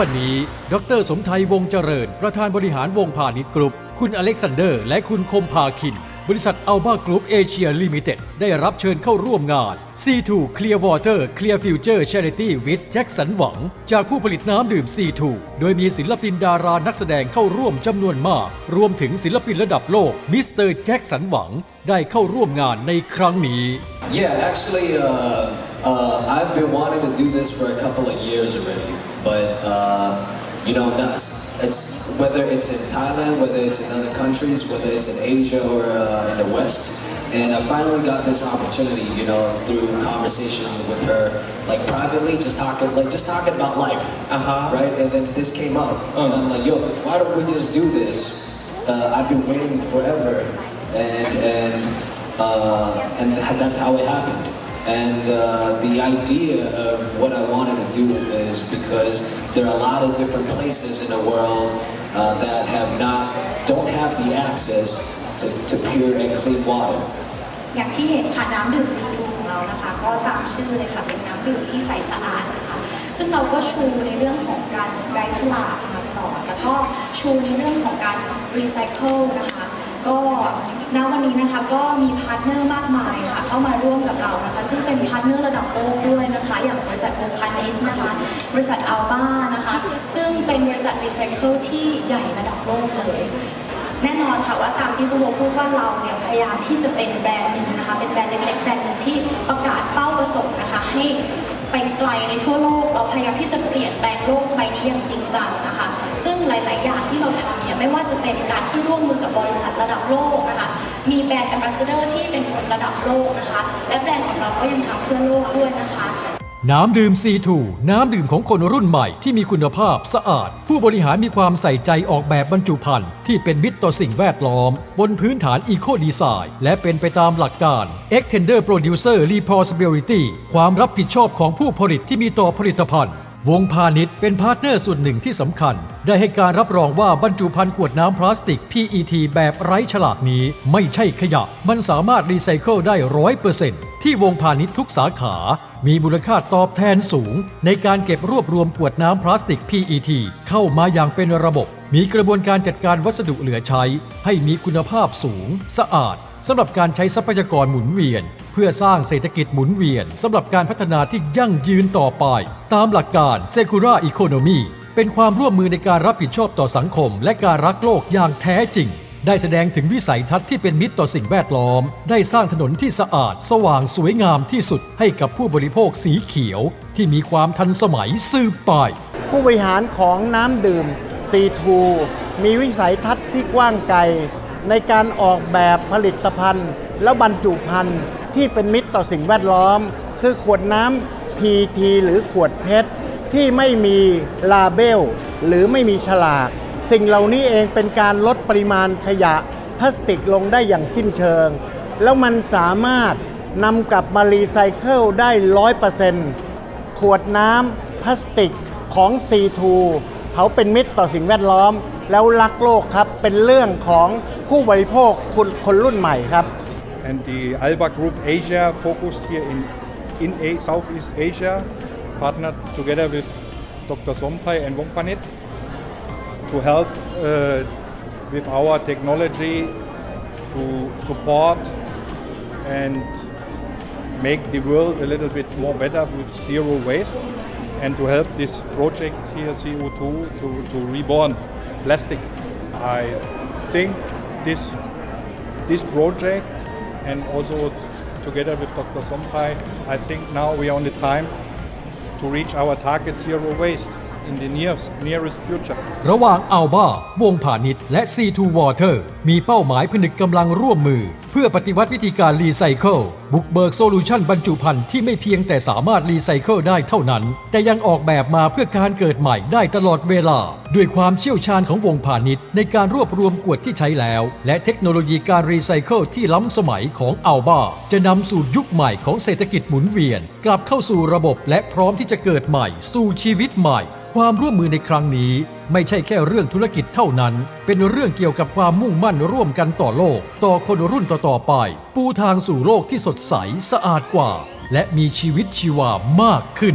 วันนี้ ดรสมไทยวงศ์เจริญ ประธานบริหารวงพาณิชย์กรุ๊ป คุณอเล็กซานเดอร์ และคุณคมพาคิน บริษัทอัลบากรุ๊ปเอเชียลิมิเต็ด ได้รับเชิญเข้าร่วมงาน C2 Clear Water Clear Future Charity with แจ็คสันหวัง จากผู้ผลิตน้ำดื่ม C2 โดยมีศิลปินดารานักแสดงเข้าร่วมจำนวนมาก รวมถึงศิลปินระดับโลกมิสเตอร์แจ็คสันหวังได้เข้าร่วมงานในครั้งนี้ Yeah, actually, uh, uh, I've been wanting to do this for a couple of years already, but uh, you know, it's whether it's in Thailand, whether it's in other countries, whether it's in Asia or uh, in the West, and I finally got this opportunity, you know, through conversation with her, like privately, just talking, like just talking about life, Uh-huh. right? And then this came up, and I'm like, yo, why don't we just do this? Uh, I've been waiting forever, and and uh, and that's how it happened. And uh, the idea of what I wanted to do is because there are a lot of different places in the world uh, that have not, don't have the access to, to pure and clean water. อย่างที่เห็นค่ะน้ำดื่มซีทูของเรานะคะ ก็ตามชื่อเลยค่ะเป็นน้ำดื่มที่ใสสะอาดนะคะซึ่งเราก็ชูในเรื่องของการไร้ฉลากมาตลอดแล้วก็ชูในเรื่องของการรีไซเคิลนะคะ ก็ณวันนี้นะคะก็มีพาร์ทเนอร์มากมายค่ะเข้ามาร่วมกับเรานะคะ ซึ่งเป็นพาร์ทเนอร์ระดับโลกด้วยนะคะ อย่างบริษัทโอพานิสนะคะ บริษัทอัลบ้านะคะ ซึ่งเป็นบริษัทรีไซเคิลที่ใหญ่ระดับโลกเลยแน่นอนค่ะว่าตามที่ซูโวพูดว่าเราเนี่ยพยายามที่จะเป็นแบรนด์หนึ่งนะคะ เป็นแบรนด์เล็กๆแบรนด์หนึ่งที่ประกาศเป้าประสงค์นะคะ ให้ ไปไกลในทั่วโลก เราพยายามที่จะเปลี่ยนแปลงโลกใบนี้อย่างจริงจังนะคะ ซึ่งหลาย ๆ อย่างที่เราทำเนี่ยไม่ว่าจะเป็นการที่ร่วมมือกับบริษัทระดับโลกนะคะ มีแบรนด์แอมบาสเดอร์ที่เป็นคนระดับโลกนะคะ และแบรนด์ของเราก็ยังทำเพื่อโลกด้วยนะคะ น้ำดื่ม C2 น้ำดื่มของคนรุ่นใหม่ที่มีคุณภาพสะอาด ผู้บริหารมีความใส่ใจออกแบบบรรจุภัณฑ์ที่เป็นมิตรต่อสิ่งแวดล้อม บนพื้นฐาน Eco Design และเป็นไปตามหลักการ Extender Producer Responsibility ความรับผิดชอบของผู้ผลิตที่มีต่อผลิตภัณฑ์ วงพาณิชย์เป็นพาร์ทเนอร์ส่วนหนึ่งที่สำคัญ ได้ให้การรับรองว่าบรรจุภัณฑ์ขวดน้ำพลาสติก PET แบบไร้ฉลากนี้ ไม่ใช่ขยะ มันสามารถรีไซเคิลได้ร้อยเปอร์เซ็นต์ที่วงพาณิชย์ทุกสาขา มีมูลค่าตอบแทนสูง ในการเก็บรวบรวมขวดน้ำพลาสติก PET เข้ามาอย่างเป็นระบบ มีกระบวนการจัดการวัสดุเหลือใช้ ให้มีคุณภาพสูง สะอาดสำหรับการใช้ทรัพยากรหมุนเวียน เพื่อสร้างเศรษฐกิจหมุนเวียนสำหรับการพัฒนาที่ยั่งยืนต่อไป ตามหลักการ Secura Economy เป็นความร่วมมือในการรับผิดชอบต่อสังคม และการรักโลกอย่างแท้จริง ได้แสดงถึงวิสัยทัศน์ที่เป็นมิตรต่อสิ่งแวดล้อม ได้สร้างถนนที่สะอาด สว่างสวยงามที่สุดให้กับผู้บริโภคสีเขียว ที่มีความทันสมัยสืบไป ผู้บริหารของน้ำดื่ม C2 มีวิสัยทัศน์ที่กว้างไกลในการออกแบบผลิตภัณฑ์ และบรรจุภัณฑ์ที่เป็นมิตรต่อสิ่งแวดล้อม คือขวดน้ำ PET หรือขวดเพชรที่ไม่มีลาเบลหรือไม่มีฉลาก สิ่งเหล่านี้เองเป็นการลดปริมาณขยะพลาสติกลงได้อย่างสิ้นเชิง แล้วมันสามารถนำกลับมารีไซเคิลได้ร้อยเซขวดน้ำพลาสติกของ C2 เขาเป็นมิตรต่อสิ่งแวดล้อม แล้วรักโลกครับ เป็นเรื่องของผู้บริโภคคนคนรุ่นใหม่ครับ and the Alba Group Asia focused here in, in A, Southeast Asia, partnered together with Dr. Sompai and Wongpanit to help uh, with our technology to support and make the world a little bit more better with zero waste and to help this project here CO2 to, to reborn plastic. I think this this project and also together with Dr. Sompai, I think now we are on the time to reach our target zero waste in the nearest, nearest future. ระหว่างอัลบาวงพาณิชและ C2 Water มีเป้าหมายผนึกกำลังร่วมมือ เพื่อปฏิวัติวิธีการรีไซเคิลบุกเบิกโซลูชันบรรจุภัณฑ์ที่ไม่เพียงแต่สามารถรีไซเคิลได้เท่านั้น แต่ยังออกแบบมาเพื่อการเกิดใหม่ได้ตลอดเวลา ด้วยความเชี่ยวชาญของวงพาณิชย์ในการรวบรวมขวดที่ใช้แล้ว และเทคโนโลยีการรีไซเคิลที่ล้ำสมัยของอัลบาจะนำสู่ยุคใหม่ของเศรษฐกิจหมุนเวียน กลับเข้าสู่ระบบและพร้อมที่จะเกิดใหม่สู่ชีวิตใหม่ ความร่วมมือในครั้งนี้ไม่ใช่แค่เรื่องธุรกิจเท่านั้น เป็นเรื่องเกี่ยวกับความมุ่งมั่นร่วมกันต่อโลก ต่อคนรุ่นต่อๆไป ปูทางสู่โลกที่สดใสสะอาดกว่า และมีชีวิตชีวามากขึ้น